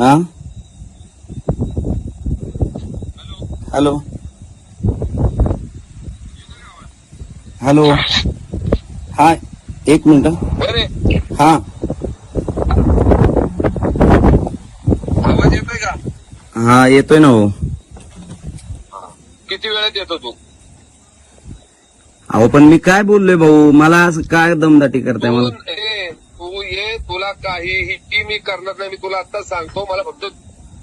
हा? Hello hello हा एक मिनिट हा. आवाज येतोय का? हा येतोय ना हो. किती वेळात येतो तू? अहो पण मी काय बोललोय भाऊ? मला असं काय दमदाटी करताय मला? काहीही मी करणार नाही. मी तुला आत्ताच सांगतो. मला फक्त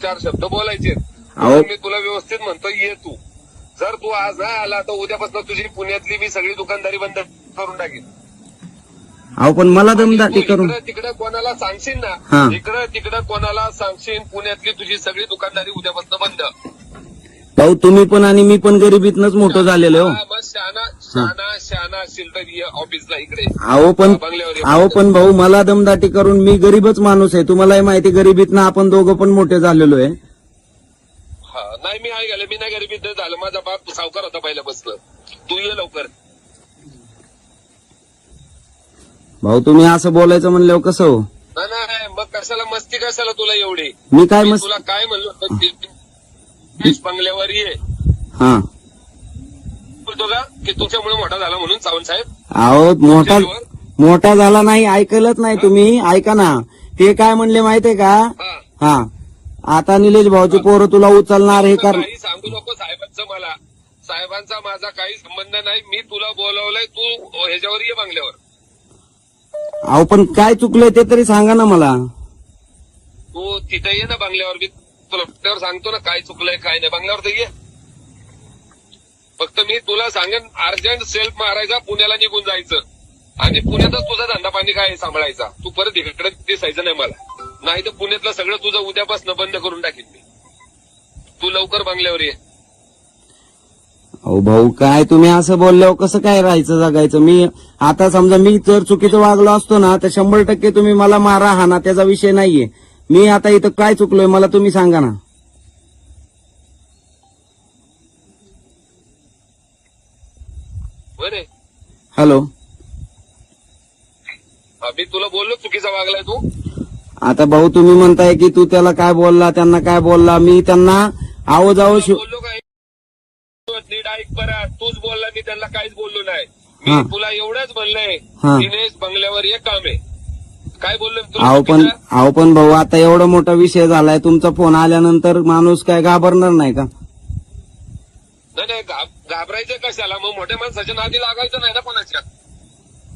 चार शब्द बोलायचे. मी तुला व्यवस्थित म्हणतो ये तू. जर तू आज नाही आला तर उद्यापासून तुझी पुण्यातली मी सगळी दुकानदारी बंद करून टाकेन. अहो पण मला दमदाटी करून तिकडं कोणाला सांगशील. ना? इकडं तिकडं कोणाला सांगशील पुण्यातली तुझी सगळी दुकानदारी उद्यापासून बंद. भाऊ तुम्ही पण आणि मी पण गरिबीतनच मोठं झालेलो हो. ऑफिसला इकडे. अहो पण. अहो पण भाऊ मला दमदाटी करून मी गरीबच माणूस आहे. तुम्हालाही माहिती गरिबीतनं आपण दोघं पण मोठे झालेलो आहे. हा नाही मी आहे गेले मी नाही गरीबी झालं. माझा बाप सावकार होता पहिल्यापासून तू ये लवकर. भाऊ तुम्ही असं बोलायचं म्हणल्यावर कसं हो? नाही नाही मग कशाला मस्ती कशाला तुला एवढी? मी काय मस्त तुला काय म्हणलो देश बंगल्यावर ये हा. बोलतो का? की तुमच्यामुळे मोठा झाला म्हणून सावंत साहेब. अहो मोठा मोठा झाला नाही ऐकलंच नाही तुम्ही. ऐका ना. ते काय म्हणले माहितीये का? हा. हा. आता निलेश भाऊची पोरं तुला उचलणार हे कर काही सांगू नको साहेबांचं मला. साहेबांचा माझा काही संबंध नाही. मी तुला बोलवलंय तू ह्याच्यावर ये बंगल्यावर. अहो पण काय चुकलंय ते तरी सांगा ना मला. तू तिथे ये ना बंगल्यावर. मी तुला बंगल्यावर सांगतो ना काय चुकलंय काय नाही. बंगल्यावर तर ये. फक्त मी तुला सांगेन अर्जंट सेल्फ मारायचा पुण्याला निघून जायचं. आणि पुण्यातच तुझा धंदा पाणी काय सांभाळायचा? तू परत इकडे दिसायचं नाही मला. नाही तर पुण्यातलं सगळं तुझं उद्यापासून बंद करून टाकीन मी. तू लवकर बंगल्यावर ये. अहो भाऊ काय तुम्ही असं बोलल्यावर कसं काय राहायचं जगायचं? मी आता समजा मी जर चुकीचं वागलो असतो ना तर शंभर टक्के तुम्ही मला मारा हा ना त्याचा विषय नाहीये. मी आता इथं काय चुकलोय मला तुम्ही सांगा ना. बरे हॅलो. मी तुला बोललो चुकीचा वागलाय तू. आता भाऊ तुम्ही म्हणताय की तू त्याला काय बोलला त्यांना काय बोलला मी त्यांना आहो जाओ शिव बोललो काय नीट ऐक बरं तूच बोलला मी त्यांना काहीच बोललो नाही. हा. मी तुला एवढंच म्हणलंय हा. दिनेश बंगल्यावर एक काम आहे. काय बोललो अहो पण? अहो पण भाऊ आता एवढा मोठा विषय झालाय तुमचा फोन आल्यानंतर माणूस काय घाबरणार नाही का? नाही नाही घाब- घाबरायचं कशाला? मग मोठ्या माणसाच्या नादी लागायचं नाही ना कोणाच्या?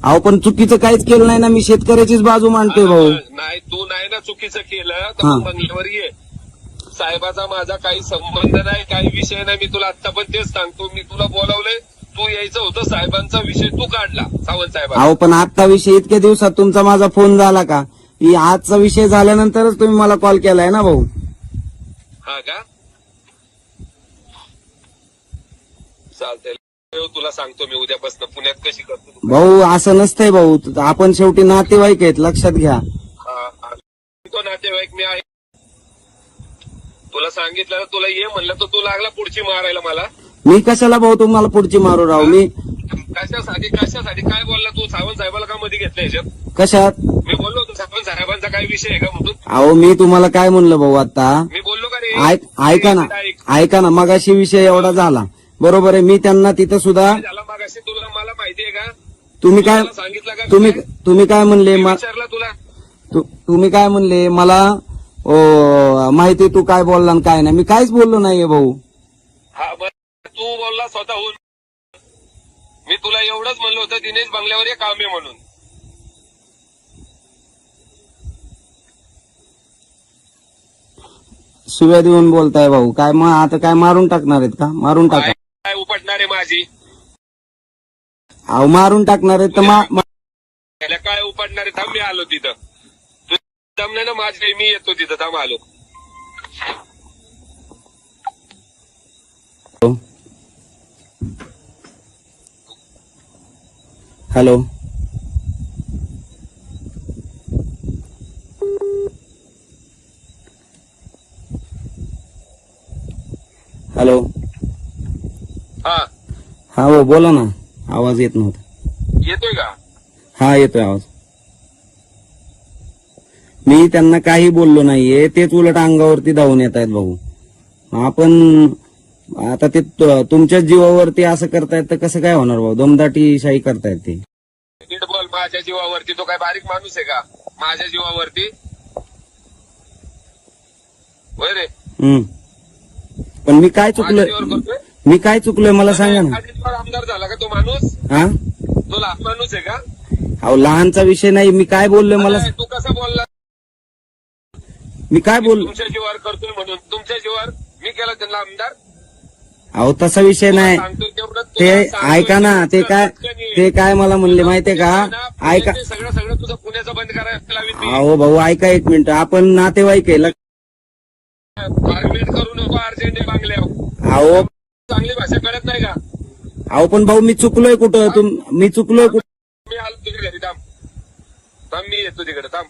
अहो पण चुकीचं काहीच केलं नाही ना मी शेतकऱ्याचीच बाजू मांडतोय भाऊ. नाही तू नाही ना चुकीचं केलं तर बंगल्यावर ये. साहेबाचा माझा काही संबंध नाही काही विषय नाही मी तुला आता पण तेच सांगतो. मी तुला बोलावलंय तू यायचं होतं साहेबांचा विषय तू काढला सावंत साहेबांचा. अहो पण आजचा विषय इतक्या दिवसात तुमचा माझा फोन झाला का? ही आजचा विषय झाल्यानंतरच तुम्ही मला कॉल केलाय ना भाऊ? हा का? चालतंय. तुला सांगतो मी उद्यापासून. पुण्यात कशी करतो तू. भाऊ असं नसतंय भाऊ. आपण शेवटी नातेवाईक आहेत लक्षात घ्या. हा, हा. तो नातेवाईक मी आहे. तुला सांगितलं ना, तुला ये म्हणलं तर तू लागला पुढची मारायला मला. मी कशाला भाऊ तुम्हाला पुढची मारू राहू मी कशासाठी कशासाठी? काय बोलला तू? सावंत साहेबाला का मध्ये घेतलं ह्याच्यात कशात? मी बोललो होतो सावंत साहेबांचा काय विषय आहे का म्हणून? अहो मी तुम्हाला काय म्हणलं भाऊ आता? मी बोललो का रे? ऐक ऐका ना. ऐक. ना मगाशी विषय एवढा झाला. बरोबर आहे मी त्यांना तिथं सुद्धा झाला मागाशी तुला? मला माहिती आहे का? तुम्ही काय मला सांगितलं का? तुम्ही काय? तुम्ही काय म्हणले? मी म- विचारलं तुला. तु- तुम्ही काय म्हणले? मला ओ, माहिती तू काय बोलला आणि काय नाही. मी काहीच बोललो नाहीये भाऊ. हा तू बोलला स्वतःहून. मी तुला एवढंच म्हणलं होतं दिनेश बंगल्यावर ये काम आहे म्हणून. शिव्या देऊन बोलताय भाऊ. काय मग आता काय मारून टाकणार आहेत का? मारून टाका. काय उपटणार आहे माझी? अहो मारून टाकणार आहेत तर मा- मा- त्याला काय उपटणार आहे? थांब मी आलो तिथं. तू दम नाही ना माझी मी येतो तिथं. थांब आलो. हॅलो. हॅलो. हा. हा हो बोला ना. आवाज येत नव्हता. येतोय का? हा येतोय आवाज. मी त्यांना काही बोललो नाहीये. तेच उलट अंगावरती धावून येत आहेत भाऊ. आपण आता ते तुमच्या जीवावरती असं करतायत तर कसं काय होणार भाऊ? दमदाटी शाही करतायत ते. नीट बोल माझ्या जीवावरती तो काय बारीक माणूस आहे का? माझ्या जीवावरती? होय रे. पण मी काय चुकलोय मी काय चुकलोय मला सांगा ना. आमदार झाला का तो माणूस? हा? तो लहान माणूस आहे का? अहो लहानचा विषय नाही. मी काय बोललोय मला तू कसा बोलला? मी काय बोल तुमच्या जीवावर करतोय म्हणून. तुमच्या जीवावर मी केला त्यांना आमदार? अहो तसा विषय नाही. ते ऐका ना ते काय ते काय मला म्हणले माहितीये का? ऐका सगळं सगळं तुझं पुण्याचं बंद करायला मी अहो भाऊ ऐका एक मिनिट. आपण नातेवाईक आहे करू नको अर्जंट अहो. चांगली भाषा कळत नाही का? अहो पण भाऊ मी चुकलोय कुठं? तुम मी चुकलोय कुठं? मी आलो तुझ्या घरी थांब. थांब मी येतो तिकडे थांब.